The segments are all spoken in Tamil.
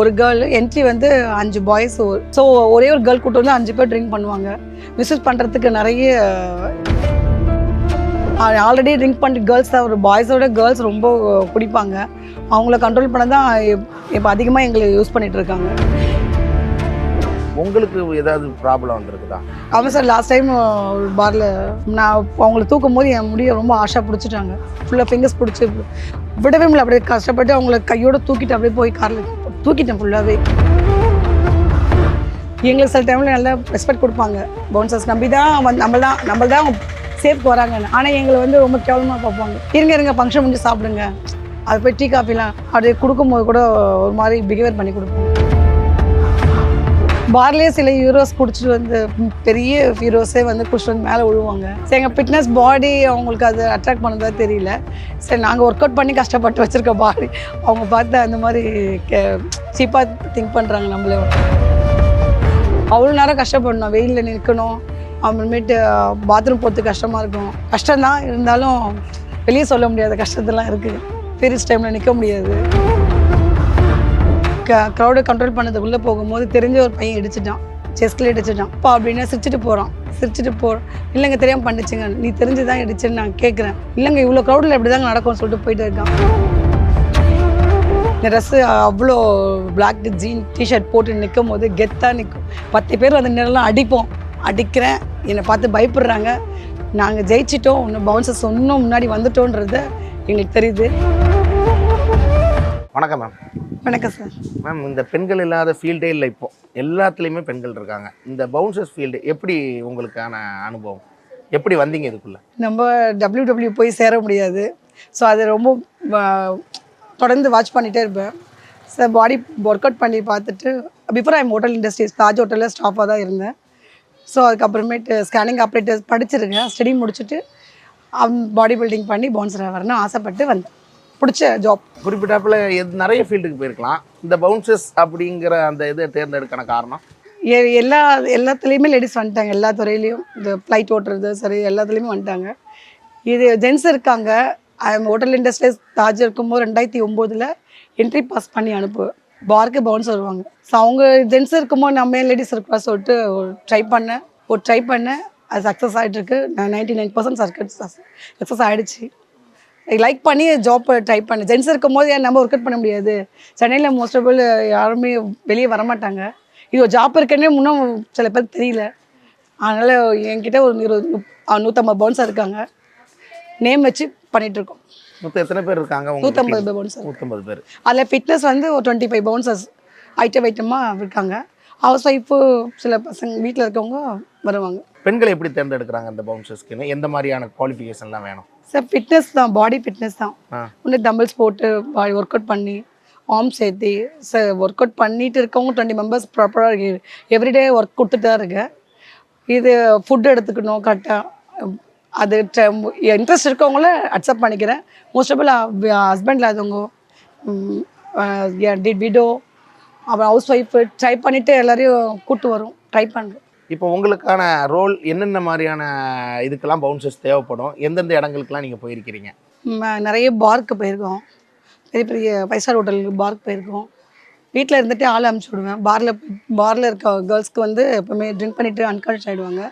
ஒரு கேர்ள் என்ட்ரி வந்து அஞ்சு பாய்ஸ் ஸோ ஒரே ஒரு கேர்ள் கூட்டு வந்து அஞ்சு பேர் ட்ரிங்க் பண்ணுவாங்க. மிஸ்யூஸ் பண்ணுறதுக்கு நிறைய ஆல்ரெடி ட்ரிங்க் பண்ணிட்டு கேர்ள்ஸ் தான். ஒரு பாய்ஸோட கேர்ள்ஸ் ரொம்ப குடிப்பாங்க அவங்கள கண்ட்ரோல் பண்ண தான் இப்போ அதிகமாக எங்களை யூஸ் பண்ணிட்டு இருக்காங்க. உங்களுக்கு ஏதாவது ப்ராப்ளம் வந்திருக்குதா? ஆமாம் சார் லாஸ்ட் டைம் ஒரு பாரில் நான் அவங்கள தூக்கும் போது என் முடியை ரொம்ப ஆஷாக பிடிச்சிட்டாங்க. ஃபுல்லாக ஃபிங்கர்ஸ் பிடிச்சி விடவே முடியல. அப்படியே கஷ்டப்பட்டு அவங்கள கையோட தூக்கிட்டு அப்படியே போய் காரில் தூக்கிட்டேன் ஃபுல்லாகவே எங்களுக்கு சில டைமில் நல்லா ரெஸ்பெக்ட் கொடுப்பாங்க. பவுன்சர்ஸ் நம்பி தான் வந்து நம்ம தான் நம்ம தான் சேஃப்க்கு வராங்கன்னு. ஆனால் எங்களை வந்து ரொம்ப கேவலமாக பார்ப்பாங்க. இருங்க இருங்க ஃபங்க்ஷன் முடிஞ்சு சாப்பிடுங்க. அது போய் டீ காஃபிலாம் அது கொடுக்கும்போது கூட ஒரு மாதிரி பிஹேவியர் பண்ணி கொடுப்போம் பார்லேயே சில ஹீரோஸ் குடிச்சிட்டு வந்து பெரிய ஹீரோஸே வந்து குடிச்சிட்டு வந்து மேலே விழுவாங்க. சரி எங்கள் ஃபிட்னஸ் பாடி அவங்களுக்கு அது அட்ராக்ட் பண்ணதா தெரியல. சரி நாங்கள் ஒர்க் அவுட் பண்ணி கஷ்டப்பட்டு வச்சுருக்க பாடி அவங்க பார்த்து அந்த மாதிரி சீப்பாக திங்க் பண்ணுறாங்க நம்மளே. அவ்வளோ நேரம் கஷ்டப்படணும். வெயிலில் நிற்கணும். அப்புறமேட்டு பாத்ரூம் போகிறது கஷ்டமாக இருக்கும். கஷ்டம்தான் இருந்தாலும் வெளியே சொல்ல முடியாத கஷ்டத்தெல்லாம் இருக்குது பீரியட்ஸ் டைமில் நிற்க முடியாது. க க்ரௌடை கண்ட்ரோல் பண்ணது உள்ளே போகும்போது தெரிஞ்ச ஒரு பையன் இடிச்சிட்டான். செஸ்கில் இடிச்சிட்டான். அப்பா அப்படின்னா சிரிச்சிட்டு போகிறான் சிரிச்சிட்டு போகிறோம் இல்லைங்க தெரியாமல் பண்ணிச்சுங்க. நீ தெரிஞ்சு தான் இடிச்சுன்னு நான் கேட்குறேன் இல்லைங்க இவ்வளோ க்ரௌடில் இப்படி தாங்க நடக்கும்னு சொல்லிட்டு போயிட்டு இருக்கான். இந்த ட்ரெஸ்ஸு அவ்வளோ பிளாக் ஜீன் டிஷர்ட் போட்டு நிற்கும் போது கெத்தாக நிற்கும் பத்து பேர் அந்த நேரம்லாம் அடிப்போம். அடிக்கிறேன். என்னை பார்த்து பயப்படுறாங்க. நாங்கள் ஜெயிச்சிட்டோம். இன்னும் பவுன்சர்ஸ் இன்னும் முன்னாடி வந்துட்டோன்றது எங்களுக்கு தெரியுது. வணக்கம் மேம். வணக்கம் சார். மேம் இந்த பெண்கள் இல்லாத ஃபீல்டே இல்லை இப்போ. எல்லாத்துலேயுமே பெண்கள் இருக்காங்க. இந்த பவுன்சர்ஸ் ஃபீல்டு எப்படி உங்களுக்கான அனுபவம்? எப்படி வந்தீங்க இதுக்குள்ள? நம்ம டபிள்யூ டபிள்யூ போய் சேர முடியாது. ஸோ அதை ரொம்ப தொடர்ந்து வாட்ச் பண்ணிகிட்டே இருப்பேன். சார் பாடி ஒர்க் அவுட் பண்ணி பார்த்துட்டு before I'm hotel industries Taj ஹோட்டலில் ஸ்டாஃபாக தான் இருந்தேன். ஸோ அதுக்கப்புறமேட்டு ஸ்கேனிங் ஆப்ரேட்டர் படிச்சிருக்கேன். ஸ்டடி முடிச்சுட்டு பாடி பில்டிங் பண்ணி பவுன்சர் வரணும்னு ஆசைப்பட்டு வந்தேன். பிடிச்ச ஜாப் குறிப்பிட்டாப்புல நிறைய ஃபீல்டுக்கு போயிருக்கலாம். இந்த பவுன்சர்ஸ் அப்படிங்கிற அந்த இதை தேர்ந்தெடுக்கான காரணம்? எல்லா எல்லாத்துலேயுமே லேடிஸ் வந்துட்டாங்க. எல்லா துறையிலையும் இந்த ஃப்ளைட் ஓட்டுறது சரி எல்லாத்துலேயுமே வந்துட்டாங்க. இது ஜென்ஸ் இருக்காங்க. ஹோட்டல் இண்டஸ்ட்ரீஸ் தாஜ் இருக்கும்போது ரெண்டாயிரத்தி ஒம்போதில் என்ட்ரி பாஸ் பண்ணி அனுப்புவேன் பார்க்கு பவுன்ஸ் வருவாங்க. ஸோ அவங்க ஜென்ஸ் இருக்கும்போது நம்ம ஏன் லேடிஸ் இருக்கா சொல்லிட்டு ட்ரை பண்ணேன். ஒரு ட்ரை பண்ணேன். அது சக்ஸஸ் ஆகிட்டுருக்கு நான் நைன்டி நைன் பர்சன்ட் சக்ஸஸ் ஆகிடுச்சு லைக் பண்ணி ஜாப் ட்ரை பண்ணேன் ஜென்ஸ் இருக்கும்போது ஏன் நம்ம ஒர்க் அவுட் பண்ண முடியாது? சென்னையில் மோஸ்ட் ஆஃப் யாருமே வெளியே வரமாட்டாங்க. இது ஒரு ஜாப் இருக்குன்னே முன்னும் சில பேர் தெரியல. அதனால் என்கிட்ட ஒரு இருபது நூற்றம்பது பவுன்ஸ் இருக்காங்க. நேம் வச்சு பண்ணிட்டு இருக்கோம். மொத்தம் எத்தனை பேர் இருக்காங்க நூற்றம்பது பவுன்ஸ் நூற்றம்பது பேர் அதில் ஃபிட்னஸ் வந்து ஒரு டுவெண்ட்டி ஃபைவ் பவுன்சஸ் ஐட்டம் ஐட்டமாக இருக்காங்க. ஹவுஸ் ஒய்ஃபு சில பசங்க வீட்டில் இருக்கவங்க வருவாங்க. பெண்களை எப்படி தேர்ந்தெடுக்கிறாங்க இந்த பவுன்சர்ஸ்க்குன்னு எந்த மாதிரியான குவாலிஃபிகேஷன்லாம் வேணும்? சார் ஃபிட்னஸ் தான் பாடி ஃபிட்னஸ் தான். இன்னும் டம்பிள்ஸ் போட்டு பாடி ஒர்க் அவுட் பண்ணி ஆர்ம் சேர்த்து சார் ஒர்க் அவுட் பண்ணிட்டு இருக்கவங்க டுவெண்ட்டி மெம்பர்ஸ் ப்ராப்பராக எவ்ரிடே ஒர்க் கொடுத்துட்டு தான் இருக்கேன் இது ஃபுட் எடுத்துக்கணும் கரெக்டாக அது இன்ட்ரெஸ்ட் இருக்கவங்கள அக்செப்ட் பண்ணிக்கிறேன். மோஸ்ட் ஆஃப் ஹஸ்பண்ட் இல்லாதவங்க விடோ அப்புறம் ஹவுஸ் ஒய்ஃபு ட்ரை பண்ணிவிட்டு எல்லாரையும் கூட்டு வரும். ட்ரை பண்ணுறோம் இப்போ உங்களுக்கான ரோல் என்னென்ன மாதிரியான இதுக்கெல்லாம் பவுன்சர்ஸ் தேவைப்படும்? எந்தெந்த இடங்களுக்கெல்லாம் நீங்கள் போயிருக்கிறீங்க? நிறைய பார்க்கு போயிருக்கோம். பெரிய பெரிய ஃபைவ் ஸ்டார் ஹோட்டலுக்கு பார்க் போயிருக்கோம். வீட்டில் இருந்துட்டு ஆள் அமுச்சு விடுவேன். பாரில் பாரில் இருக்க கேர்ள்ஸ்க்கு வந்து எப்போவுமே ட்ரிங்க் பண்ணிவிட்டு அன்கான்ஷியஸ் ஆகிடுவாங்க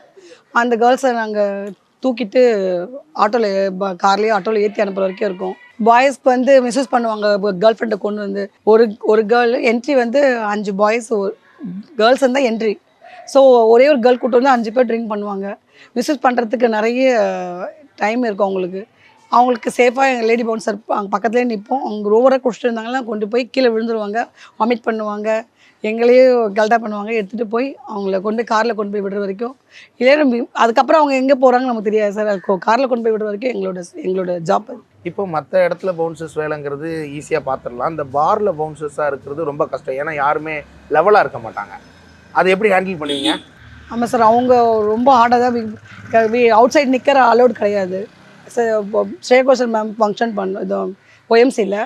அந்த கேர்ள்ஸை நாங்கள் தூக்கிட்டு ஆட்டோவில் கார்லேயே ஆட்டோவில் ஏற்றி அனுப்புற வரைக்கும் இருக்கும். பாய்ஸ்க்கு வந்து மிஸ்யூஸ் பண்ணுவாங்க கேர்ள் ஃப்ரெண்டை கொண்டு வந்து. ஒரு ஒரு கேர்ள் என்ட்ரி வந்து அஞ்சு பாய்ஸ் கேர்ள்ஸ் இருந்தால் என்ட்ரி ஸோ ஒரே ஒரு கேர்ள் கூட்டு வந்து அஞ்சு பேர் ட்ரிங்க் பண்ணுவாங்க. மிஸ்யூஸ் பண்ணுறதுக்கு நிறைய டைம் இருக்கும் அவங்களுக்கு. அவங்களுக்கு சேஃபாக எங்கள் லேடி பவுன்சர் அங்கே பக்கத்துலேயே நிற்போம் அவங்க ஓவராக குடிச்சிட்டு இருந்தாங்கன்னா கொண்டு போய் கீழே விழுந்துருவாங்க. வாமிட் பண்ணுவாங்க. எங்களையே கல்டா பண்ணுவாங்க. எடுத்துகிட்டு போய் அவங்கள கொண்டு காரில் கொண்டு போய் விடுற வரைக்கும். இதே அதுக்கப்புறம் அவங்க எங்கே போகிறாங்க நமக்கு தெரியாது சார் காரில் கொண்டு போய் விடுற வரைக்கும் எங்களோட எங்களோட ஜாப் அது. இப்போ மற்ற இடத்துல பவுன்சர்ஸ் வேலைங்கிறது ஈஸியாக பார்த்துடலாம் இந்த பாரில் பவுன்சர்ஸாக இருக்கிறது ரொம்ப கஷ்டம். ஏன்னா யாருமே லெவலாக இருக்க மாட்டாங்க. அதை எப்படி ஹேண்டில் பண்ணுவீங்க? ஆமாம் சார் அவங்க ரொம்ப ஹார்டாக தான் அவுட் சைட் நிற்கிற அலோட் கிடையாது. ஸ்ரேகோஷன் மேம் ஃபங்க்ஷன் பண்ண இது ஒயம்சியில்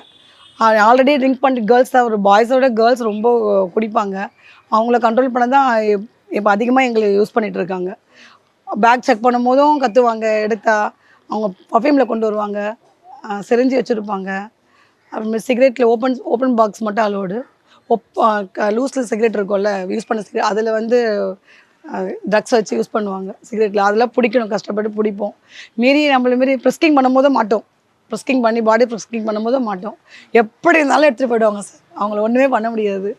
ஆல்ரெடி ட்ரிங்க் பண்ணிட்டு கேர்ள்ஸ் தான் ஒரு பாய்ஸோட கேர்ள்ஸ் ரொம்ப குடிப்பாங்க. அவங்கள கண்ட்ரோல் பண்ண தான் இப்போ அதிகமாக எங்களை யூஸ் பண்ணிகிட்டு இருக்காங்க. பேக் செக் பண்ணும் போதும் கத்துவாங்க எடுத்தா அவங்க பர்ஃப்யூமில் கொண்டு வருவாங்க. செரிஞ்சு வச்சுருப்பாங்க. அப்புறமே சிகரெட்டில் ஓப்பன் ஓப்பன் பாக்ஸ் மட்டும் அலோடு லூஸில் சிகரெட் இருக்கும்ல யூஸ் பண்ண சிகரெட் அதில் வந்து ட்ரக்ஸ் வச்சு யூஸ் பண்ணுவாங்க சிகரெட்டில் அதெல்லாம் பிடிக்கணும் கஷ்டப்பட்டு பிடிப்போம். மீறி நம்மள மீறி ப்ரிஸ்கிங் பண்ணும்போது மாட்டோம். ப்ரிஸ்கிங் பண்ணி பாடி ப்ரிஸ்கிங் பண்ணும்போது மாட்டோம். எப்படி இருந்தாலும் எடுத்துகிட்டு போயிடுவாங்க சார் அவங்கள ஒன்றுமே பண்ண முடியாது.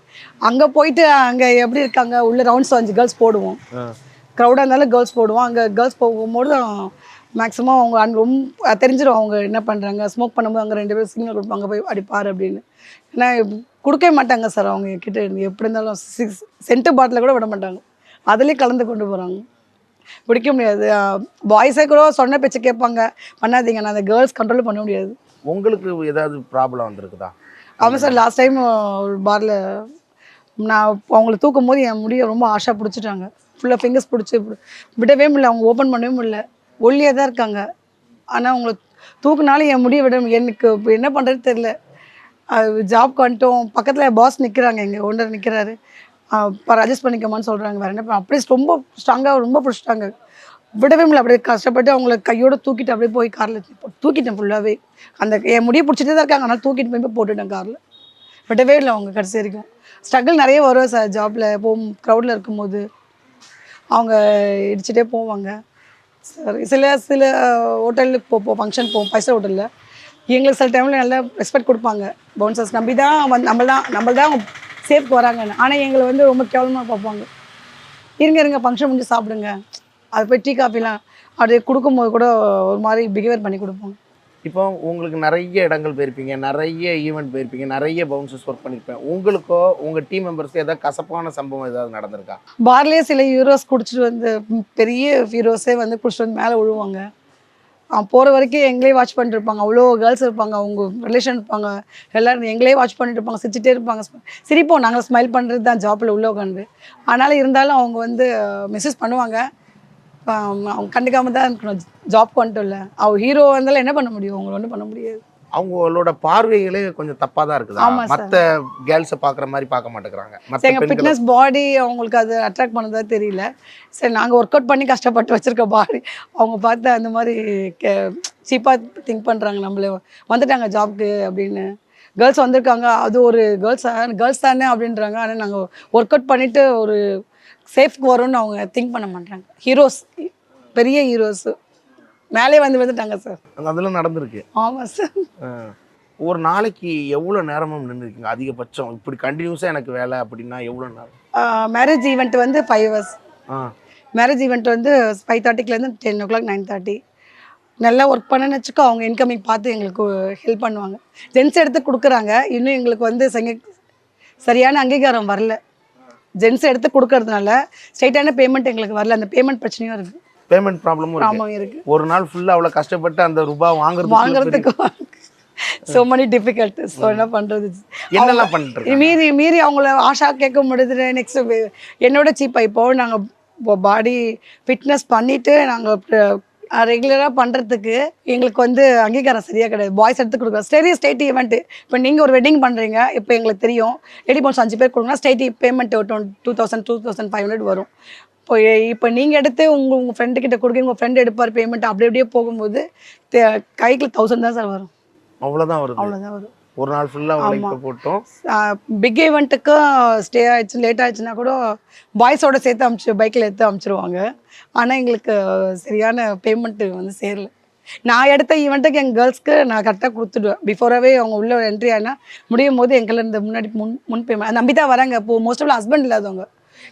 அங்கே போயிட்டு அங்கே எப்படி இருக்காங்க உள்ள ரவுண்ட்ஸ் அஞ்சு கேர்ள்ஸ் போடுவோம். க்ரௌடாக இருந்தாலும் கேர்ள்ஸ் போடுவோம். அங்கே கேர்ள்ஸ் போகும்போது மேக்ஸிமம் அவங்க அங்க ரொம்ப தெரிஞ்சிடும் அவங்க என்ன பண்ணுறாங்க ஸ்மோக் பண்ணும்போது அங்கே ரெண்டு பேரும் சிக்னல் கொடுப்பாங்க போய் அடிப்பார் அப்படின்னு. ஏன்னா கொடுக்கவே மாட்டாங்க சார் அவங்க கிட்ட எப்படி இருந்தாலும் சிக்ஸ் சென்ட்டு பாட்டில் கூட விட மாட்டாங்க. அதுலேயும் கலந்து கொண்டு போகிறாங்க பிடிக்க முடியாது. பாய்ஸே கூட சொன்ன பேச்சு கேட்பாங்க. பண்ணாதீங்க. நான் அந்த கேர்ள்ஸ் கண்ட்ரோல் பண்ண முடியாது. உங்களுக்கு ஏதாவது ப்ராப்ளம் வந்திருக்குதா? ஆமாம் சார் லாஸ்ட் டைம் ஒரு பாரில் நான் அவங்கள தூக்கும் போது என் முடியை ரொம்ப ஆஷாக பிடிச்சிட்டாங்க. ஃபுல்லாக ஃபிங்கர்ஸ் பிடிச்சி விடவே முடியல. அவங்க ஓப்பன் பண்ணவே முடியல. ஒல்லியாக தான் இருக்காங்க. ஆனால் அவங்கள தூக்குனாலும் என் முடியை விட எனக்கு இப்ப என்ன பண்ணுறது தெரில ஜாப்க்கு வந்துட்டோம் பக்கத்தில் பாஸ் நிற்கிறாங்க எங்கள் ஓனர் நிற்கிறாரு இப்போ அட்ஜஸ்ட் பண்ணிக்கமான்னு சொல்கிறாங்க வேறு என்ன அப்படியே ரொம்ப ஸ்ட்ராங்காக ரொம்ப பிடிச்சிட்டாங்க விடவே முடியல அப்படியே கஷ்டப்பட்டு அவங்கள கையோட தூக்கிட்டு அப்படியே போய் காரில் தூக்கிட்டேன் ஃபுல்லாகவே அந்த என் முடியை பிடிச்சிட்டே தான் இருக்காங்க ஆனால் தூக்கிட்டு போய் போட்டுட்டேன் காரில். விடவே இல்லை அவங்க கடைசி வரைக்கும். ஸ்ட்ரகிள் நிறைய வரும் சார் ஜாப்பில் போ க்ரௌடில் இருக்கும்போது. அவங்க இடிச்சிட்டே போவாங்க. சரி சில சில ஹோட்டலுக்கு போ ஃபங்க்ஷன் போவோம் பைசா ஹோட்டலில் எங்களுக்கு சில டைமில் நல்லா ரெஸ்பெக்ட் கொடுப்பாங்க. பவுன்சர்ஸ் நம்பி தான் வந்து நம்ம தான் நம்ம தான் சேஃப்க்கு வராங்கன்னு. ஆனால் எங்களை வந்து ரொம்ப கேவலமாக பார்ப்பாங்க. இருங்க இருங்க ஃபங்க்ஷன் முடிஞ்சு சாப்பிடுங்க. அது போய் டீ காஃபிலாம் அப்படியே கொடுக்கும்போது கூட ஒரு மாதிரி பிஹேவியர் பண்ணி கொடுப்பாங்க இப்போ உங்களுக்கு நிறைய இடங்கள் போயிருப்பீங்க நிறைய ஈவெண்ட் போயிருப்பீங்க நிறைய பவுன்சஸ் ஒர்க் பண்ணியிருப்பேன் உங்களுக்கோ உங்கள் டீம் மெம்பர்ஸ்க்கு ஏதாவது கசப்பான சம்பவம் ஏதாவது நடந்திருக்கா? பார்லேயே சில ஹீரோஸ் குடிச்சிட்டு வந்து பெரிய ஹீரோஸே வந்து குடிச்சிட்டு வந்து மேலே விழுவாங்க. போகிற வரைக்கும் எங்களே வாட்ச் பண்ணிட்டு இருப்பாங்க. அவ்வளோ கேர்ள்ஸ் இருப்பாங்க. அவங்க ரிலேஷன் இருப்பாங்க. எல்லோரும் எங்களே வாட்ச் பண்ணிட்டு இருப்பாங்க. சிரிச்சிட்டே இருப்பாங்க. சிரிப்போம். நாங்கள் ஸ்மைல் பண்ணுறது தான் ஜாப்பில் உள்ளே உட்காந்து ஆனாலும் இருந்தாலும் அவங்க வந்து மெசேஜ் பண்ணுவாங்க. அவங்க கண்டுக்காம தான் இருக்கணும். ஜாப் வந்துட்டு இல்லை அவங்க ஹீரோ வந்தாலும் என்ன பண்ண முடியும்? அவங்கள ஒன்றும் பண்ண முடியாது. அவங்களோட பார்வைகளே கொஞ்சம் தப்பாக தான் இருக்குதா. மற்ற கேர்ள்ஸை பார்க்குற மாதிரி பார்க்க மாட்டேங்கிறாங்க. பெண்கள் ஃபிட்னஸ் பாடி அவங்களுக்கு அது அட்ராக்ட் பண்ணதா தெரியல. சரி நாங்கள் ஒர்க் அவுட் பண்ணி கஷ்டப்பட்டு வச்சிருக்க பாடி அவங்க பார்த்து அந்த மாதிரி சீப்பாக திங்க் பண்ணுறாங்க நம்மள. வந்துட்டாங்க ஜாப்க்கு அப்படின்னு. கேர்ள்ஸ் வந்திருக்காங்க. அது ஒரு கேர்ள்ஸ் கேர்ள்ஸ் தானே அப்படின்றாங்க. ஆனால் நாங்கள் ஒர்க் அவுட் பண்ணிவிட்டு ஒரு சேஃப்க்கு வரோம்னு அவங்க திங்க் பண்ண மாட்டாங்க ஹீரோஸ் பெரிய ஹீரோஸ் மேலே வந்து வந்துட்டாங்க சார். அதெல்லாம் நடந்திருக்கு. ஆமாம் சார். ஒரு நாளைக்கு எவ்வளோ நேரமும் நின்றுருக்கீங்க? அதிகபட்சம். இப்படி கண்டினியூஸாக எனக்கு வேலை அப்படின்னா எவ்வளோ நேரம்? மேரேஜ் ஈவெண்ட் வந்து ஃபைவ் ஹவர்ஸ் ஆ. மேரேஜ் ஈவெண்ட் வந்து ஃபைவ் தேர்ட்டிக்குலேருந்து ten o'clock nine thirty நல்லா ஒர்க் பண்ணேன்னு வச்சுக்கோ அவங்க இன்கமிங் பார்த்து எங்களுக்கு ஹெல்ப் பண்ணுவாங்க. ஜென்ஸ் எடுத்து கொடுக்குறாங்க. இன்னும் எங்களுக்கு வந்து சங்க சரியான அங்கீகாரம் வரல. ஜென்ஸ் எடுத்து கொடுக்கறதுனால ஸ்ட்ரைட்டான பேமெண்ட் எங்களுக்கு வரல. அந்த பேமெண்ட் பிரச்சனையும் இருக்குது பேமெண்ட் ப்ராப்ளமும் இருக்கு. ஒரு நாள் ஃபுல்லாக அவ்வளோ கஷ்டப்பட்டு அந்த ரூபாய் வாங்குறதுக்கு வாங்குறதுக்கு ஸோ மணி டிஃபிகல்ட் ஸோ என்ன பண்ணுறது என்னெல்லாம் பண்ணிட்டு இருக்காங்க? மீறி மீறி அவங்கள ஆஷா கேட்க முடியுது நெக்ஸ்ட் என்னோட சீப்பாக இப்போ நாங்கள் பாடி ஃபிட்னஸ் பண்ணிவிட்டு நாங்கள் ரெகுலராக பண்ணுறதுக்கு எங்களுக்கு வந்து அங்கீகாரம் சரியாக கிடையாது. பாய்ஸ் எடுத்து கொடுக்குறோம் சரி ஸ்டேட் ஈவெண்ட்டு இப்போ நீங்கள் ஒரு வெட்டிங் பண்ணுறீங்க இப்போ எங்களுக்கு தெரியும். ரெடி போன்ஸ் அஞ்சு பேர் கொடுங்கன்னா state payment two thousand two thousand five hundred வரும். இப்போ இப்போ நீங்கள் எடுத்து உங்கள் உங்கள் ஃப்ரெண்டு கிட்ட கொடுக்க உங்கள் ஃப்ரெண்ட் எடுப்பார் பேமெண்ட் அப்படி அப்படியே போகும்போது கைக்கு தௌசண்ட் தான் சார் வரும். அவ்வளோதான் வருது. அவ்வளோதான் வரும். ஒரு நாள் ஃபுல்லாக உழைப்பு போட்டோம். பிக் ஈவெண்ட்டுக்கு ஸ்டே ஆயிடுச்சு லேட் ஆயிடுச்சுன்னா கூட பாய்ஸோட சேர்த்து அமுச்சு பைக்கில் எடுத்து அமுச்சிருவாங்க. ஆனால் எங்களுக்கு சரியான பேமெண்ட்டு வந்து சேரல. நான் எடுத்த ஈவெண்ட்டுக்கு எங்கள் கேர்ள்ஸ்க்கு நான் கரெக்டாக கொடுத்துடுவேன். பிஃபோராகவே அவங்க உள்ள என்ட்ரி ஆனால் முடியும் போது எங்களை இந்த முன்னாடி முன் முன் பேமெண்ட் நம்பி தான் வராங்க. இப்போ மோஸ்ட் ஆஃப் ஹஸ்பண்ட் இல்லாதவங்க.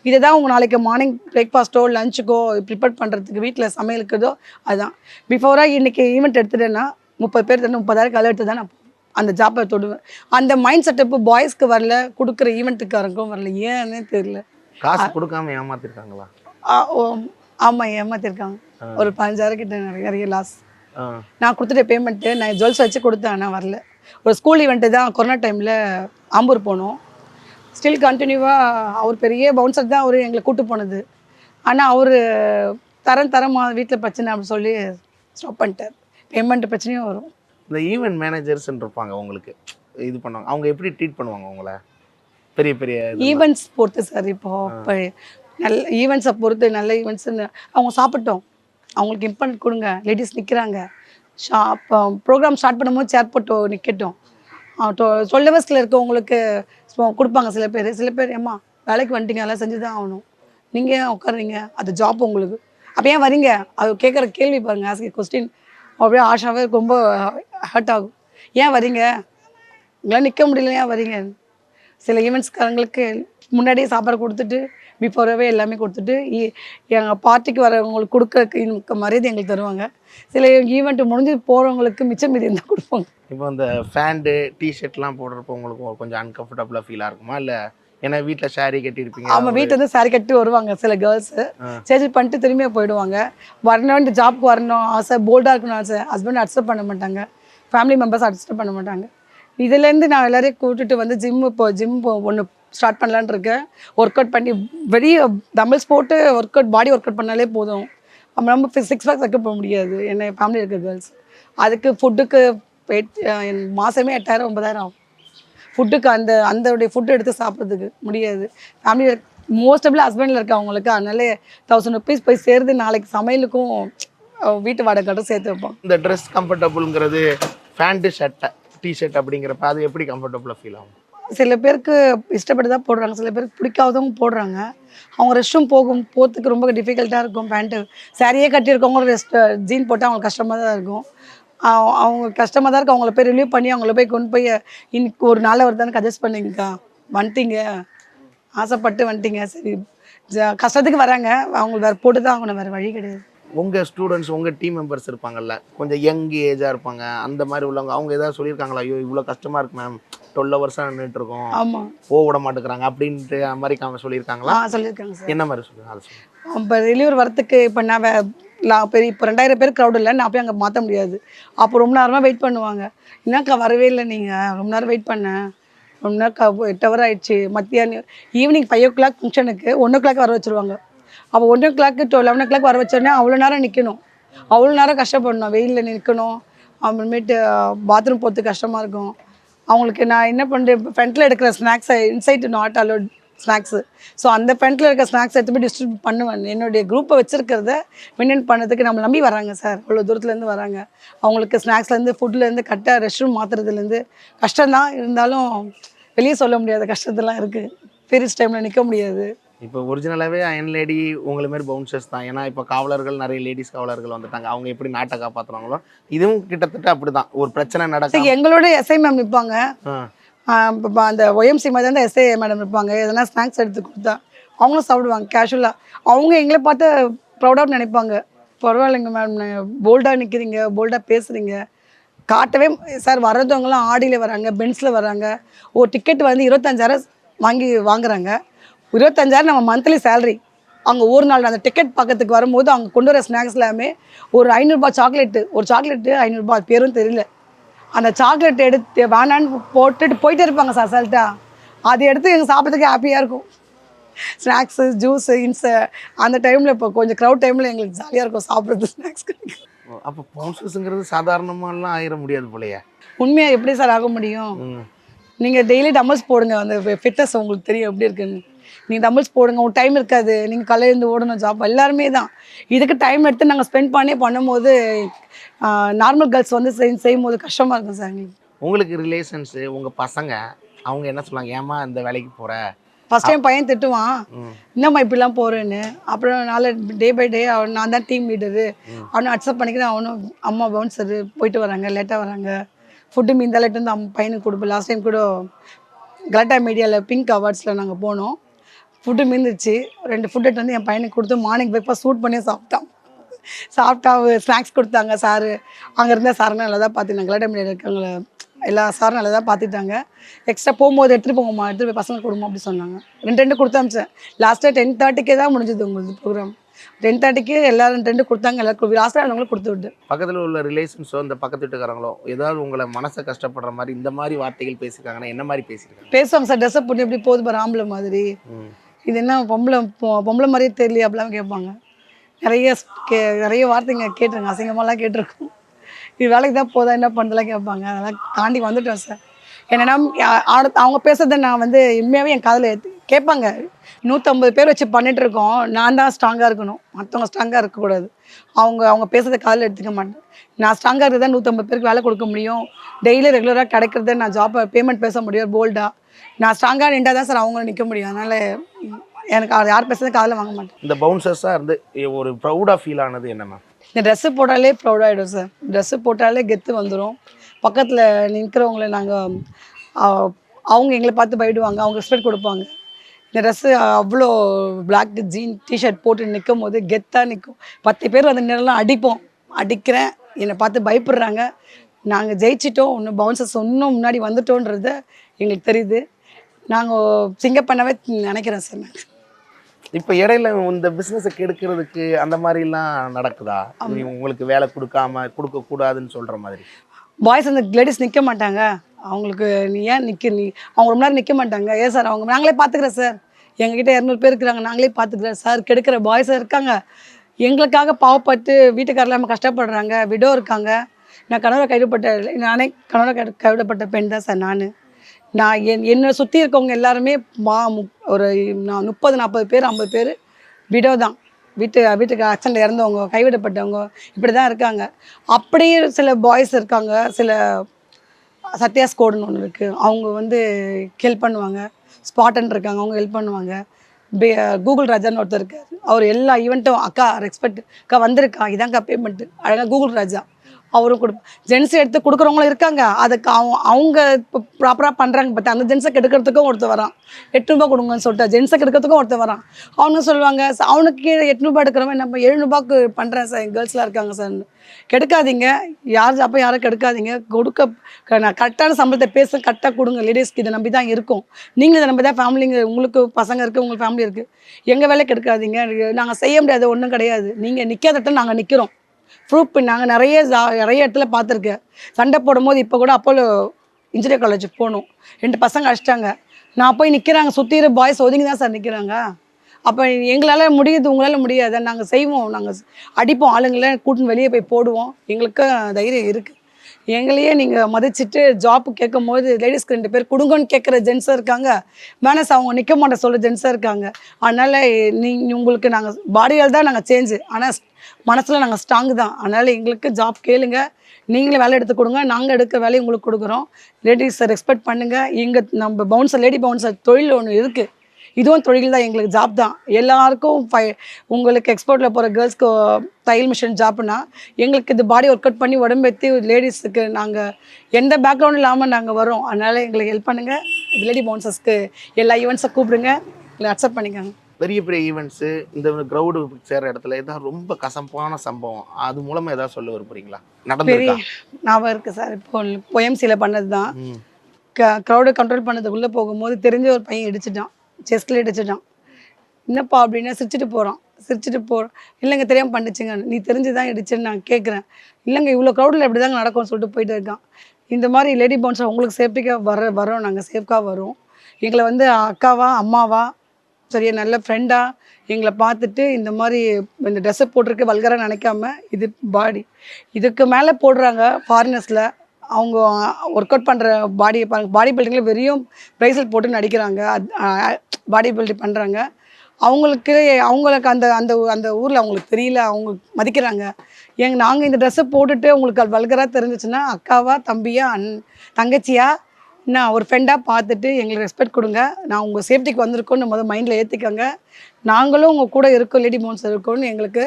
இதை தான் உங்கள் நாளைக்கு மார்னிங் பிரேக்ஃபாஸ்ட்டோ லஞ்சுக்கோ ப்ரிப்பேர் பண்ணுறதுக்கு வீட்டில் சமையலுக்குதோ அதுதான் பிஃபோராக இன்றைக்கி ஈவெண்ட் எடுத்துட்டேன்னா முப்பது பேர் தானே முப்பதாயிரம் கலை எடுத்து தான் நான் அந்த ஜாப்பை தொடுவேன். அந்த மைண்ட் செட்டப்பு பாய்ஸ்க்கு வரல கொடுக்குற ஈவெண்ட்டுக்காரங்களுக்கும் வரல ஏன்னே தெரியல. காசு கொடுக்காம ஏமாத்திருக்காங்களா? ஆமாம் ஏமாத்திருக்காங்க. ஒரு பதினஞ்சாயிரம் கிட்ட நிறைய நிறைய லாஸ் நான் கொடுத்துட்ட பேமெண்ட்டு நான் ஜுவல்ஸ் வச்சு கொடுத்தேன் ஆனால் வரல. ஒரு ஸ்கூல் ஈவெண்ட்டு தான் கொரோனா டைமில் ஆம்பூர் போனோம். ஸ்டில் கண்டினியூவாக அவர் பெரிய பவுன்சர் தான் அவர் எங்களை கூட்டு போனது. ஆனால் அவர் தரம் தரமாக வீட்டில் பிரச்சனை அப்படின்னு சொல்லி ஸ்டாப் பண்ணிட்டார். பேமெண்ட் பிரச்சனையும் வரும். இந்த ஈவெண்ட் மேனேஜர்ஸ் இருப்பாங்க உங்களுக்கு. இது பண்ணுவாங்க. அவங்க எப்படி ட்ரீட் பண்ணுவாங்க உங்களை? பெரிய பெரிய. ஈவெண்ட்ஸ் பொறுத்து சார் இப்போ நல்ல ஈவெண்ட்ஸை பொறுத்து நல்ல ஈவெண்ட்ஸ்னு அவங்க சாப்பிட்டோம். அவங்களுக்கு இம்பார்ட்டன்ட் கொடுங்க. லேடிஸ் நிற்கிறாங்க ஷாப் ப்ரோக்ராம் ஸ்டார்ட் பண்ணும்போது சேர் போட்டு நிற்கட்டும் டுவெல் ஹவர்ஸில் இருக்கவங்களுக்கு கொடுப்பாங்க சில பேர். சில பேர் ஏம்மா வேலைக்கு வந்துட்டீங்க அதெல்லாம் செஞ்சு தான் ஆகணும். நீங்கள் ஏன் உட்காருறீங்க? அது ஜாப் உங்களுக்கு. அப்போ ஏன் வரீங்க? அது கேட்குற கேள்வி பாருங்கள் ஆஸ்கி கொஸ்டின் அப்படியே ஆஷாவே ரொம்ப ஹர்ட் ஆகும். ஏன் வரீங்க? உங்களால் நிற்க முடியல ஏன் வரீங்க? சில ஈவெண்ட்ஸ்காரங்களுக்கு முன்னாடியே சாப்பாடு கொடுத்துட்டு பிஃபோராகவே எல்லாமே கொடுத்துட்டு எங்கள் பார்ட்டிக்கு வரவங்களுக்கு கொடுக்க மரியாதை எங்களுக்கு தருவாங்க. சில ஈவெண்ட் முடிஞ்சு போகிறவங்களுக்கு மிச்சம் மீதி இருந்தால் கொடுப்பாங்க. இப்போ இந்த ஃபேண்டு டிஷர்ட்லாம் போடுறப்போ உங்களுக்கு கொஞ்சம் அன்கம்ஃபர்டபுளாக ஃபீலாக இருக்குமா? இல்லை ஏன்னா வீட்டில் ஷேரி கட்டியிருப்பீங்க. அவங்க வீட்டில் இருந்து சாரி கட்டி வருவாங்க சில கேர்ள்ஸு. சேஞ்ச் பண்ணிட்டு திரும்பியே போயிடுவாங்க. வரணும் ஜாப்க்கு வரணும் ஆசை போல்டாக இருக்கணும் ஆசை. ஹஸ்பண்ட் அக்செப்ட் பண்ண மாட்டாங்க. ஃபேமிலி மெம்பர்ஸ் அக்செப்ட் பண்ண மாட்டாங்க. இதுலேருந்து நான் எல்லாரையும் கூட்டிட்டு வந்து ஜிம் இப்போ ஜிம் ஒன்று ஸ்டார்ட் பண்ணலான் இருக்கேன். ஒர்க் அவுட் பண்ணி வெளியே டம்பிள்ஸ் போட்டு work out body work out பண்ணாலே போதும். நம்ம நம்ம சிக்ஸ் பேக்ஸ் வைக்க போக முடியாது. என்ன ஃபேமிலி இருக்க கேர்ள்ஸ் அதுக்கு ஃபுட்டுக்கு மாதமே எட்டாயிரம் ஒன்பதாயிரம் ஆகும். ஃபுட்டுக்கு அந்த அந்தோடைய ஃபுட்டு எடுத்து சாப்பிட்றதுக்கு முடியாது. ஃபேமிலி மோஸ்டபிள் ஹஸ்பண்டில் இருக்கவங்களுக்கு அதனால தௌசண்ட் ருபீஸ் போய் சேர்ந்து நாளைக்கு சமையலுக்கும் வீட்டு வாடகை கட்டும் சேர்த்து வைப்போம். இந்த ட்ரெஸ் கம்ஃபர்டபுள்ங்கிறது ஃபேண்ட்டு ஷர்ட்டை டிஷர்ட் அப்படிங்கிறப்ப அது எப்படி கம்ஃபர்டபுளாக ஃபீல் ஆகும்? சில பேருக்கு இஷ்டப்பட்டு தான் போடுறாங்க. சில பேருக்கு பிடிக்காதவங்க போடுறாங்க. அவங்க ரெஸ்ட் ரூம் போகும் போகிறதுக்கு ரொம்ப டிஃபிகல்ட்டாக இருக்கும் பேண்ட்டு சாரியே கட்டியிருக்கவங்க ரெஸ்ட் ஜீன் போட்டால் அவங்களுக்கு கஷ்டமாக தான் இருக்கும் அவங்க கஷ்டமாக தான் இருக்கும். அவங்கள போய் ரிலீவ் பண்ணி அவங்கள போய் கொண்டு போய் இன்னைக்கு ஒரு நாளை வருதானு அட்ஜஸ்ட் பண்ணிங்கக்கா. வந்துட்டீங்க. ஆசைப்பட்டு வந்துட்டீங்க. சரி. ஜ- கஷ்டத்துக்கு வராங்க. அவங்க வேறு போட்டு தான் ஆகணும். வேறு வழி கிடையாது. உங்கள் ஸ்டூடெண்ட்ஸ் உங்கள் டீம் மெம்பர்ஸ் இருப்பாங்கல்ல கொஞ்சம் யங் ஏஜாக இருப்பாங்க அந்த மாதிரி உள்ளவங்க அவங்க ஏதாவது சொல்லியிருக்காங்களா ஐயோ இவ்வளோ கஷ்டமாக இருக்கு மேம் டுவெல் ஹவர்ஸாக நின்றுட்டு இருக்கோம் ஆமாம் போக விட மாட்டேங்கிறாங்க அப்படின்ட்டு அந்த மாதிரி காம சொல்லியிருக்காங்களா? சொல்லியிருக்காங்க சார் என்ன மாதிரி சொல்லுங்க அதை சொல்லுங்க. இப்போ ரிலீவர் வரத்துக்கு இப்போ நான் நான் பெரிய இப்போ ரெண்டாயிரம் பேர் க்ரௌட் இல்லை நான் போய் அங்கே மாற்ற முடியாது. அப்போ ரொம்ப நேரமாக வெயிட் பண்ணுவாங்க. என்னக்கா வரவே இல்லை நீங்கள் ரொம்ப நேரம் வெயிட் பண்ணேன் ரொம்ப நேரம் எட்டு ஹவர் ஆயிடுச்சு. மத்தியானம் ஈவினிங் ஃபைவ் ஓ கிளாக் ஃபங்க்ஷனுக்கு ஒன் ஓ கிளாக் வர வச்சுருவாங்க. அப்போ one O clock to eleven o'clock வர வச்சோடனே அவ்வளோ நேரம் நிற்கணும் அவ்வளோ நேரம் கஷ்டப்படணும். வெயிலில் நிற்கணும். அப்புறமேட்டு பாத்ரூம் போகிறது கஷ்டமாக இருக்கும். அவங்களுக்கு நான் என்ன பண்ணுறேன் ஃப்ரண்ட்டில் எடுக்கிற ஸ்நாக்ஸை inside not allowed snacks so அந்த ஃப்ரண்ட்டில் இருக்க ஸ்நாக்ஸ் எடுத்து போய் டிஸ்ட்ரிபியூட் பண்ணுவேன். என்னுடைய குரூப்பை வச்சுருக்கிறத மெயின்டைன் பண்ணுறதுக்கு நம்ம நம்பி வராங்க சார் அவ்வளோ தூரத்துலேருந்து வராங்க. அவங்களுக்கு ஸ்நாக்ஸ்லேருந்து ஃபுட்லேருந்து கரெக்டாக ரெஸ்ட் ரூம் மாற்றுறதுலேருந்து கஷ்டம்தான். இருந்தாலும் வெளியே சொல்ல முடியாத கஷ்டத்தெல்லாம் இருக்குது பீரியட்ஸ் டைமில் நிற்க முடியாது. இப்போ ஒரிஜினலாகவே அயன் லேடி உங்களை மாதிரி பவுன்சர்ஸ் தான். ஏன்னா இப்போ காவலர்கள் நிறைய லேடிஸ் காவலர்கள் வந்துட்டாங்க. அவங்க எப்படி நாட்டை காப்பாற்றுறாங்களோ இதுவும் கிட்டத்தட்ட அப்படிதான். ஒரு பிரச்சனை நடக்கும். எங்களோட எஸ்ஐ மேம் நிற்பாங்க அந்த ஒய்எம்சி மாதிரி தான் எஸ்ஐ மேடம் இருப்பாங்க எதனா ஸ்நாக்ஸ் எடுத்து கொடுத்தா அவங்களும் சாப்பிடுவாங்க கேஷுவலாக அவங்க எங்களை பார்த்து ப்ரௌடாக நினைப்பாங்க. பரவாயில்லைங்க மேம் போல்டாக நிற்கிறீங்க போல்டாக பேசுகிறீங்க காட்டவே சார் வர்றதவங்களாம் ஆடியில் வராங்க பென்ஸில் வராங்க. ஒரு டிக்கெட் வந்து இருபத்தஞ்சாயிரம் வாங்கி வாங்குறாங்க. இருபத்தஞ்சாயிரம் நம்ம மந்த்லி சேலரி அவங்க ஒரு நாள் அந்த டிக்கெட் பக்கத்துக்கு வரும்போது அவங்க கொண்டு வர ஸ்நாக்ஸ் எல்லாமே ஒரு ஐநூறுரூபா சாக்லேட்டு ஒரு சாக்லேட்டு ஐநூறுரூபா பேரும் தெரியல. அந்த சாக்லேட் எடுத்து வேணான்னு போட்டுட்டு போயிட்டே இருப்பாங்க சார் அசால்ட்டா அதை எடுத்து எங்கள் சாப்பிட்றதுக்கு ஹாப்பியாக இருக்கும். ஸ்நாக்ஸு ஜூஸு இன்ஸு அந்த டைமில் இப்போ கொஞ்சம் க்ரௌட் டைமில் எங்களுக்கு ஜாலியாக இருக்கும் சாப்பிட்றது ஸ்நாக்ஸ் கிடைக்கும். அப்போ பவுன்சர்ஸுங்கிறது சாதாரணமாலாம் ஆயிட முடியாது போலயே. உண்மையாக எப்படி சார் ஆக முடியும்? நீங்கள் டெய்லி டம்பிள்ஸ் போடுங்க அந்த ஃபிட்னஸ் உங்களுக்கு தெரியும் எப்படி இருக்குன்னு. நீங்கள் டம்பிள்ஸ் போடுங்க உங்கள் டைம் இருக்காது. நீங்கள் காலையிலேருந்து ஓடணும் ஜாப் எல்லாருமே தான் இதுக்கு டைம் எடுத்து நாங்கள் ஸ்பெண்ட் பண்ணி பண்ணும்போது நார்மல் கேர்ள்ஸ் வந்து செய் செய்யும் போது கஷ்டமாக இருக்கும் சார் எங்களுக்கு உங்களுக்கு ரிலேஷன்ஸு உங்கள் பசங்க அவங்க என்ன சொல்லுவாங்க? ஏமா இந்த வேலைக்கு போகிற ஃபஸ்ட் டைம் பையன் திட்டுவான். என்னம்மா இப்படிலாம் போகிறேன்னு அப்புறம் நாளை டே பை டே அவன் நான் தான் டீம் லீடரு அவனும் அக்செப்ட் பண்ணிக்கிறேன். அவனும் அம்மா பவுன்சரு போயிட்டு வராங்க லேட்டாக வராங்க. ஃபுட்டு மீந்த லேட்டு வந்து அம்மா பையனுக்கு கொடுப்போம். லாஸ்ட் டைம் கூட கலட்டா மீடியாவில் பிங்க் அவார்ட்ஸில் நாங்கள் போனோம். ஃபுட்டு மீந்துருச்சு ரெண்டு ஃபுட் எடுத்து வந்து என் பையனுக்கு கொடுத்து மார்னிங் பிரேக்ஃபாஸ்ட் சூட் பண்ணி சாப்பிட்டான். சாப்பிட்டா ஸ்நாக்ஸ் கொடுத்தாங்க சாரு. அங்கே இருந்த சாருங்க நல்லா தான் பார்த்துனாங்க கலட்டா மீடியாவில் இருக்கவங்கள எல்லா சாரும் நல்லா தான் பார்த்துட்டாங்க எக்ஸ்ட்ரா போகும்போது எடுத்துகிட்டு போங்கம்மா எடுத்துகிட்டு போய் பசங்க கொடுமா அப்படி சொன்னாங்க. ரெண்டு ரெண்டு கொடுத்து அமிச்சேன். லாஸ்ட்டாக டென் தேர்ட்டிக்கே தான் முடிஞ்சது உங்களுக்கு ப்ரோக்ராம் டென் தேர்ட்டிக்கு எல்லாரும் ரெண்டு கொடுத்தாங்க. எல்லாருக்கும் லாஸ்ட்டாக அவங்களுக்கு கொடுத்து விட்டு. பக்கத்தில் உள்ள ரிலேஷன்ஸோ இந்த பக்கத்து வீட்டுக்காரங்களோ ஏதாவது உங்களை மனசை கஷ்டப்படுற மாதிரி இந்த மாதிரி வார்த்தைகள் பேசியிருக்காங்கன்னா என்ன மாதிரி பேசியிருக்காங்க பேசுவாங்க சார். ட்ரெஸ்அப் பண்ணி எப்படி போகுது பாரு ஆம்பளை மாதிரி. இது என்ன பொம்பளை பொம்பளை மாதிரியே தெரியல அப்படிலாம் கேட்பாங்க. நிறைய கே நிறைய வார்த்தைங்க கேட்டிருங்க அசிங்கமாலாம் கேட்டிருக்கோம். இது வேலைக்கு தான் போதா என்ன பண்ணுறதுலாம் கேட்பாங்க. அதெல்லாம் தாண்டி வந்துட்டோம் சார். என்னென்னா அடுத்து அவங்க பேசுறதை நான் வந்து உண்மையாகவே என் காதில் கேட்பாங்க. நூற்றம்பது பேர் வச்சு பண்ணிட்டு இருக்கோம் நான் தான் ஸ்ட்ராங்காக இருக்கணும். மற்றவங்க ஸ்ட்ராங்காக இருக்கக்கூடாது. அவங்க அவங்க பேசுறத காதில் எடுத்துக்க மாட்டேன். நான் ஸ்ட்ராங்காக இருக்கிறது தான் நூற்றம்பது பேருக்கு வேலை கொடுக்க முடியும். டெய்லி ரெகுலராக கிடைக்கிறத நான் ஜாப் பேமெண்ட் பேச முடியும் போல்டாக நான் ஸ்ட்ராங்காக நின்றா தான் சார் அவங்களும் நிற்க முடியும். அதனால் எனக்கு அது யார் பேசுறது காதில் வாங்க மாட்டேன். இந்த பவுன்சர்ஸாக இருந்து ஒரு ப்ரௌடாக ஃபீல் ஆனது என்ன மேம் இந்த ட்ரெஸ்ஸு போட்டாலே ப்ரௌடாகிடும் சார். ட்ரெஸ்ஸு போட்டாலே கெத்து வந்துடும் பக்கத்தில் நிற்கிறவங்கள நாங்கள் அவங்க எங்களை பார்த்து பயப்படுவாங்க. அவங்க ரெஸ்பெக்ட் கொடுப்பாங்க. இந்த ட்ரெஸ்ஸு அவ்வளோ பிளாக் ஜீன் டிஷர்ட் போட்டு நிற்கும் போது கெத்தாக நிற்கும் பத்து பேர் அந்த நேரம்லாம் அடிப்போம். அடிக்கிறேன். என்னை பார்த்து பயப்படுறாங்க. நாங்கள் ஜெயிச்சிட்டோம். இன்னும் பவுன்சர்ஸ் இன்னும் முன்னாடி வந்துட்டோன்றது எங்களுக்கு தெரியுது. நாங்கள் சிங்கப் பண்ணவே நினைக்கிறேன் சார் நான். இப்போ இடையில இந்த பிஸ்னஸை கெடுக்கிறதுக்கு அந்த மாதிரிலாம் நடக்குதா? உங்களுக்கு வேலை கொடுக்காம கொடுக்க கூடாதுன்னு சொல்ற மாதிரி. பாய்ஸ் அந்த லேடிஸ் நிற்க மாட்டாங்க. அவங்களுக்கு நீ ஏன் நிற்க நீ அவங்க ரொம்ப நேரம் நிற்க மாட்டாங்க. ஏன் சார் அவங்க நாங்களே பார்த்துக்குறோம் சார். எங்ககிட்ட இரநூறு பேர் இருக்கிறாங்க. நாங்களே பார்த்துக்குறோம் சார். கெடுக்கிற பாய்ஸாக இருக்காங்க. எங்களுக்காக பாவப்பட்டு வீட்டுக்காரர் இல்லாமல் கஷ்டப்படுறாங்க. விடோ இருக்காங்க. நான் கணவரை கைவிடப்பட்ட நானே கணவரை கை கைவிடப்பட்ட பெண் தான் சார் நான். நான் என் என்னை சுற்றி இருக்கவங்க எல்லாருமே மா மு- ஒரு நான் முப்பது நாற்பது பேர் ஐம்பது பேர் விடோ தான் வீட்டு வீட்டுக்கு ஆக்சிடென்ட் இறந்தவங்க கைவிடப்பட்டவங்க இப்படி தான் இருக்காங்க. அப்படியே சில பாய்ஸ் இருக்காங்க சில சத்யா ஸ்கோடுன்னு ஒன்று இருக்குது அவங்க வந்து ஹெல்ப் பண்ணுவாங்க. ஸ்பாட்டன் இருக்காங்க அவங்க ஹெல்ப் பண்ணுவாங்க. பே- கூகுள் ராஜான்னு ஒருத்தர் இருக்கார். அவர் எல்லா ஈவெண்ட்டும் அக்கா ரெஸ்பெக்ட் அக்கா வந்திருக்கா இதாங்க்கா பேமெண்ட்டு அழகாக கூகுள் ராஜா. அவரும் கொடு ஜென்ஸ் எடுத்து கொடுக்குறவங்களும் இருக்காங்க. அதுக்கு அவங்க அவங்க இப்போ ப்ராப்பராக பண்ணுறாங்க பட் அந்த ஜென்ஸை கெடுக்கிறதுக்கும் ஒருத்தர் வரான். எட்நூறுபா கொடுங்கன்னு சொல்லிட்டு ஜென்ஸை கெடுக்கிறதுக்கும் ஒருத்தர் வரான். அவனும் சொல்லுவாங்க அவனுக்கு கீழே எட்நூறுபா எடுக்கிறவன் நம்ம எழுநூறுபாக்கு பண்ணுறேன் சார். கேர்ள்ஸ்லாம் இருக்காங்க சார். கெடுக்காதீங்க. யார் அப்போ யாரும் கெடுக்காதீங்க. கொடுக்க நான் கரெக்டான சம்பளத்தை பேச கரெக்டாக கொடுங்க. லேடிஸ்க்கு இதை நம்பி தான் இருக்கும். நீங்களும் இதை நம்பி தான் ஃபேமிலிங்க உங்களுக்கு பசங்க இருக்குது உங்களுக்கு ஃபேமிலி இருக்குது எங்கள் வேலை கெடுக்காதீங்க. நாங்கள் செய்ய முடியாது ஒன்றும் கிடையாது. நீங்கள் நிற்காத இடத்துல நாங்கள் நிற்கிறோம் ப்ரூஃப் நாங்கள் நிறைய நிறைய இடத்துல பார்த்துருக்கேன். சண்டை போடும்போது இப்போ கூட அப்போலோ இன்ஜினியர் காலேஜ் போகணும் ரெண்டு பசங்க அடிச்சிட்டாங்க. நான் போய் நிற்கிறாங்க சுற்றி பாய்ஸ் ஒதுங்கி தான் சார் நிற்கிறாங்க அப்போ எங்களால் முடியுது உங்களால் முடியாது. நாங்கள் செய்வோம். நாங்கள் அடிப்போம் ஆளுங்களை கூட்டின்னு வெளியே போய் போடுவோம். எங்களுக்கு தைரியம் இருக்குது எங்களையே நீங்கள் மதிச்சுட்டு ஜாப் கேட்கும் போது லேடிஸ்க்கு ரெண்டு பேர் கொடுங்கன்னு கேட்குற ஜென்ஸாக இருக்காங்க. மேனஸ் அவங்க நிற்க மாட்டேன் சொல்கிற ஜென்ஸாக இருக்காங்க. அதனால் நீ உங்களுக்கு நாங்கள் பாடியால் தான் நாங்கள் சேஞ்சு ஆனால் மனசில் நாங்கள் ஸ்ட்ராங் தான். அதனால் எங்களுக்கு ஜாப் கேளுங்க. நீங்களே வேலை எடுத்து கொடுங்க. நாங்கள் எடுக்க வேலையை உங்களுக்கு கொடுக்குறோம். லேடிஸை ரெஸ்பெக்ட் பண்ணுங்கள் இங்கே நம்ம பவுன்சர் லேடி பவுன்சர் தொழில் ஒன்று இருக்குது இதுவும் தொழில் தான் எங்களுக்கு ஜாப் தான். எல்லாருக்கும் ஃபை உங்களுக்கு எக்ஸ்போர்ட்டில் போகிற கேர்ள்ஸ்க்கு தையல் மிஷின் ஜாப்னா எங்களுக்கு இது பாடி ஒர்க் அவுட் பண்ணி உடம்பெத்தி லேடிஸுக்கு நாங்கள் எந்த பேக்ரவுண்டும் இல்லாமல் நாங்கள் வரோம் அதனால் எங்களுக்கு ஹெல்ப் பண்ணுங்கள் லேடி பவுன்சர்ஸ்க்கு எல்லா ஈவெண்ட்ஸை கூப்பிடுங்க. எங்களை அக்செப்ட் பண்ணிக்கோங்க. பெரிய பெரிய ஈவெண்ட்ஸு இந்த க்ரௌடு சேர்ற இடத்துல ஏதாவது ரொம்ப கசப்பான சம்பவம். அது மூலமா ஏதாவது சொல்ல விரும்புறீங்களா? நடந்திருக்கா? ஞாபகம் இருக்குது சார் இப்போ ஒயம்சியில் பண்ணது தான். க க்ரௌடை கண்ட்ரோல் பண்ணதுக்குள்ளே போகும்போது தெரிஞ்ச ஒரு பையன் இடிச்சிட்டான். செஸ்கில் அடிச்சிட்டான் என்னப்பா அப்படின்னா சிரிச்சிட்டு போகிறான் சிரிச்சிட்டு போகிறோம் இல்லைங்க தெரியாமல் பண்ணிச்சுங்க. நீ தெரிஞ்சு தான் இடிச்சேன்னு நான் கேட்குறேன் இல்லைங்க இவ்வளோ க்ரௌடில் இப்படி தாங்க நடக்கும்னு சொல்லிட்டு போயிட்டு இருக்கான். இந்த மாதிரி லேடி பவுன்ஸாக உங்களுக்கு சேஃப்டிக்காக வர வரோம் நாங்கள் சேஃப்காக வரோம். எங்களை வந்து அக்காவா அம்மாவா சரியா நல்ல ஃப்ரெண்டாக எங்களை பார்த்துட்டு இந்த மாதிரி இந்த ட்ரெஸ்ஸை போட்டிருக்க வல்கராக நினைக்காம இது பாடி இதுக்கு மேலே போடுறாங்க ஃபாரினர்ஸில் அவங்க ஒர்க் அவுட் பண்ணுற பாடியை பாருங்க பாடி பில்டிங்கில் வெறியும் ப்ரைஸில் போட்டு நடிக்கிறாங்க. பாடி பில்டிங் பண்ணுறாங்க அவங்களுக்கு அவங்களுக்கு அந்த அந்த அந்த ஊரில் அவங்களுக்கு தெரியல அவங்க மதிக்கிறாங்க. எங்க நாங்கள் இந்த ட்ரெஸ்ஸை போட்டுட்டு உங்களுக்கு அது வல்கராக தெரிஞ்சிச்சுன்னா அக்காவா தம்பியா அண் தங்கச்சியா நான் ஒரு ஃப்ரெண்டாக பார்த்துட்டு எங்களுக்கு ரெஸ்பெக்ட் கொடுங்க. நான் உங்கள் சேஃப்டிக்கு வந்திருக்கோன்னு முதல் மைண்டில் ஏற்றிக்கோங்க நாங்களும் உங்கள் கூட இருக்கோம் லேடி மோன்ஸ் இருக்கோன்னு எங்களுக்கு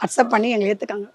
அக்செப்ட் பண்ணி எங்களை ஏற்றுக்காங்க